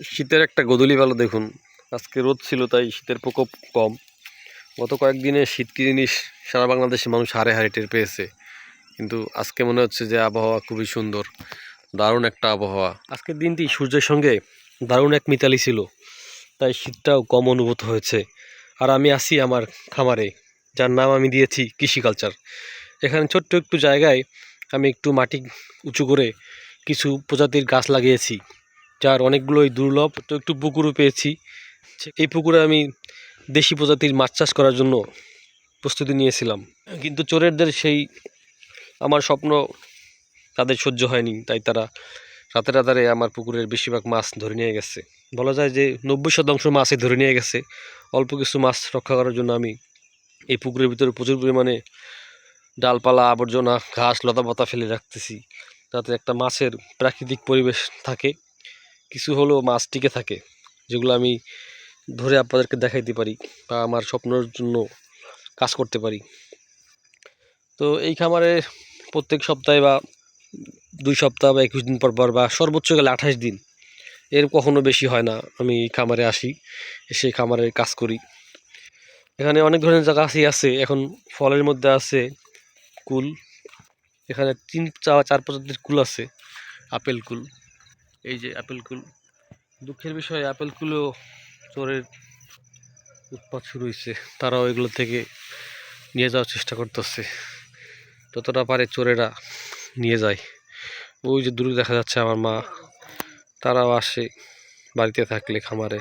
শীতের একটা গোধূলি বেলা দেখুন। আজকে রোদ ছিল, তাই শীতের প্রকোপ কম। গত কয়েকদিনে শীত কি জিনিস সারা বাংলাদেশে মানুষ হারে হারে টের পেয়েছে। কিন্তু আজকে মনে হচ্ছে যে আবহাওয়া খুবই সুন্দর। দারুণ একটা আবহাওয়া। আজকের দিনটি সূর্যের সঙ্গে দারুণ এক মিতালি ছিল। তাই শীতটাও কম অনুভূত হয়েছে। আর আমি আসি আমার খামারে, যার নাম আমি দিয়েছি কৃষিকালচার এখানে ছোট্ট একটু জায়গায় আমি একটু মাটি উঁচু করে কিছু প্রজাতির গাছ লাগিয়েছি। যার অনেকগুলোই দুর্লভ, তো একটু পুকুরও পেয়েছি। এই পুকুরে আমি দেশি প্রজাতির মাছ চাষ করার জন্য প্রস্তুতি নিয়েছিলাম। কিন্তু চোরেরদের সেই আমার স্বপ্ন তাদের সহ্য হয়নি, তাই তারা রাতে রাতারে আমার পুকুরের বেশিরভাগ মাছ ধরে নিয়ে গেছে। বলা যায় যে নব্বই শতাংশ মাছই ধরে নিয়ে গেছে। অল্প কিছু মাছ রক্ষা করার জন্য আমি এই পুকুরের ভিতরে প্রচুর পরিমাণে ডালপালা, আবর্জনা, ঘাস, লতাপাতা ফেলে রাখতেছি। তাতে একটা মাছের প্রাকৃতিক পরিবেশ থাকে। কিছু হলেও মাছ টিকে থাকে, যেগুলো আমি ধরে আপনাদেরকে দেখাইতে পারি বা আমার স্বপ্নের জন্য কাজ করতে পারি। তো এই খামারে প্রত্যেক সপ্তাহে বা দুই সপ্তাহ বা একুশ দিন পর পর বা সর্বোচ্চ গেলে আঠাশ দিন, এর কখনো বেশি হয় না। আমি খামারে আসি, এসে খামারে কাজ করি। এখানে অনেক ধরনের গাছই আছে, এখন ফলের মধ্যে আছে কুল, এখানে তিন চা- চার প্রজাতির কুল আছে, আপেল কুল। এই যে অ্যাপেলকুল কুল, দুঃখের বিষয় অ্যাপেলগুলো চোরের উৎপাত শুরু হয়েছে। তারাও ওইগুলো থেকে নিয়ে যাওয়ার চেষ্টা করতেছে। যতটা পারে চোরেরা নিয়ে যায়। ওই যে দূরে দেখা যাচ্ছে, আমার মা, তারাও আসে বাড়িতে থাকলে খামারে।